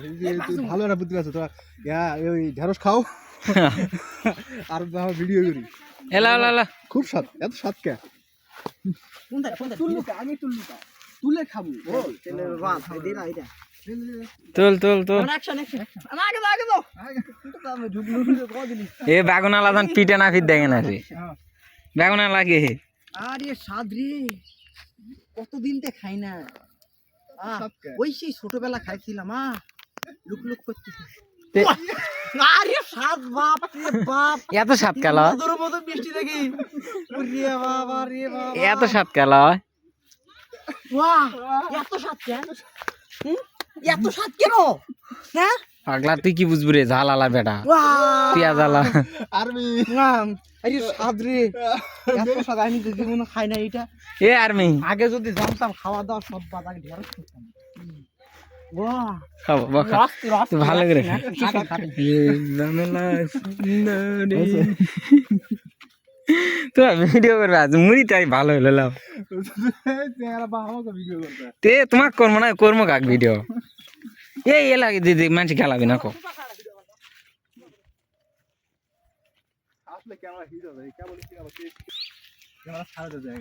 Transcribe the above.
এই যে তুই ভালো একটা বুদ্ধি আছে তোরা ইয়া ওই ঢেঁড়স খাও। আর ভিডিও করি। এলা এলা এলা খুব স্বাদ এত স্বাদ কে? আমি তুলে খাব। তেলে দে না তোল এ বেগুন আলা ধান পিঠে না ফিট দেখে না রে বেগুন কে? আরে সাদ রে। কতদিন তে খাই না। আহ, ওই সেই ছোটবেলা খাইছিলাম আ লুক লুক করতেছি। আরে সাদ বাপ রে বাপ। এত স্বাদ কালা মধুর মতো মিষ্টি দেখি। রে বাবা রে বাবা। এত স্বাদ কালা বাহ এত স্বাদ কেন? এত স্বাদ কেন? হ্যাঁ? পাগলা তুই কি বুঝবি রে? ঝাল আলা বেটা। বাহ পেঁয়াজ আলা আর্মি। আরে স্বাদ রে। এত স্বাদ আমি তো জীবনে খাই না এটা। এ আর্মি। আগে যদি জানতাম খাওয়া দাওয়া সব বাদ আগে করতাম বাহ খাব বা ভালো করে। তো ভিডিও করবে আজ মুড়িটাই ভালো হলো লাও তে তোমাক করব না করব কাক ভিডিও এই এ লাগে দিদি মানুষ খেলাবি না কো আসলে ক্যামেরা হিট হবে ক্যামেরা কি আবার ক্যামেরা ছাড়াতে যায়